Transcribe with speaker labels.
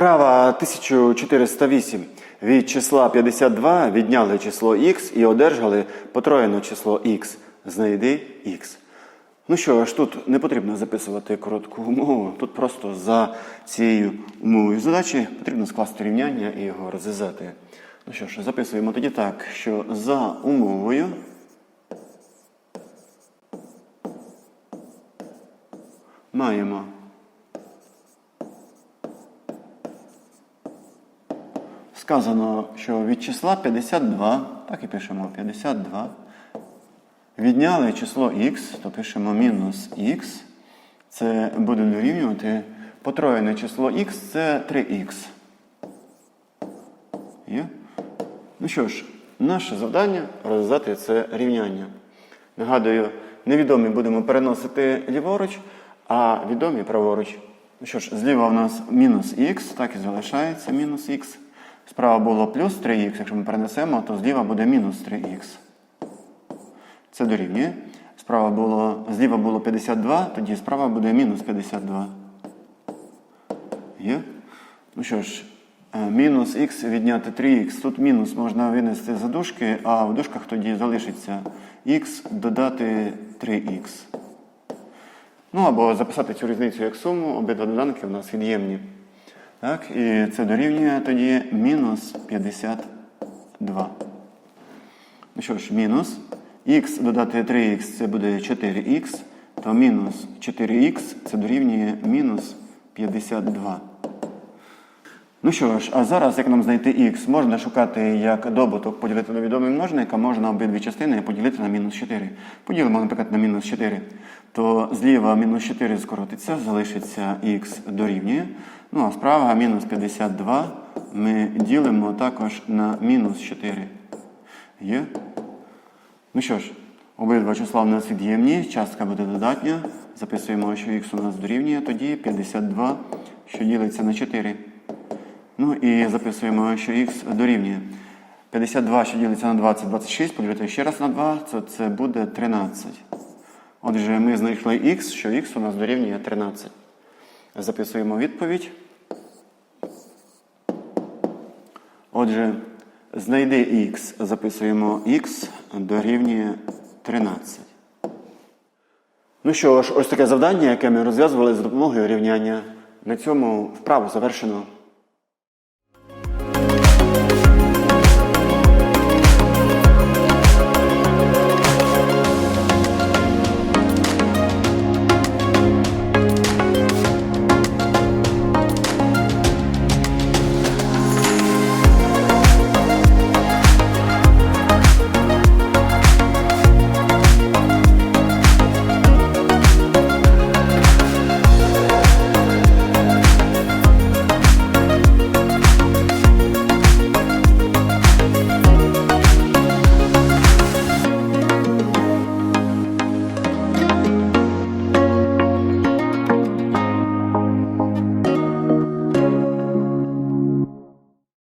Speaker 1: Вправа 1408. Від числа 52 відняли число х і одержали потроєне число х. Знайди х. Ну що ж, тут не потрібно записувати коротку умову. Тут просто за цією умовою задачі потрібно скласти рівняння і його розв'язати. Ну що ж, записуємо тоді так, що за умовою маємо сказано, що від числа 52, так і пишемо 52. Відняли число х, то пишемо мінус х. Це буде дорівнювати потроєне число х це 3х. Є? Ну що ж, наше завдання розв'язати це рівняння. Нагадую, невідомі будемо переносити ліворуч, а відомі праворуч. Ну що ж, зліва у нас мінус х, так і залишається мінус х. Справа було плюс 3х, якщо ми перенесемо, то зліва буде мінус 3х. Це дорівнює. Справа було, зліва було 52, тоді справа буде мінус 52. Є? Ну що ж, е, мінус х відняти 3х. Тут мінус можна винести за дужки, а в дужках тоді залишиться х додати 3х. Ну або записати цю різницю як суму, обидва доданки у нас від'ємні. Так, і це дорівнює тоді мінус 52. Ну що ж, мінус х додати 3х це буде 4х, то мінус 4х це дорівнює мінус 52. Ну що ж, а зараз, як нам знайти х, можна шукати як добуток поділити на відомий множник, а можна обидві частини поділити на мінус 4. Поділимо, наприклад, на мінус 4. То зліва мінус 4 скоротиться, залишиться х дорівнює. Ну а справа мінус 52 ми ділимо також на мінус 4. Є? Ну що ж, обидва числа у нас від'ємні, частка буде додатня. Записуємо, що х у нас дорівнює, тоді 52, що ділиться на 4. Ну і записуємо, що х дорівнює. 52, що ділиться на 20, 26, поділити ще раз на 2, то це буде 13. Отже, ми знайшли х, що х у нас дорівнює 13. Записуємо відповідь. Отже, знайди х, записуємо х дорівнює 13. Ну що ж, ось таке завдання, яке ми розв'язували за допомогою рівняння. На цьому вправу завершено.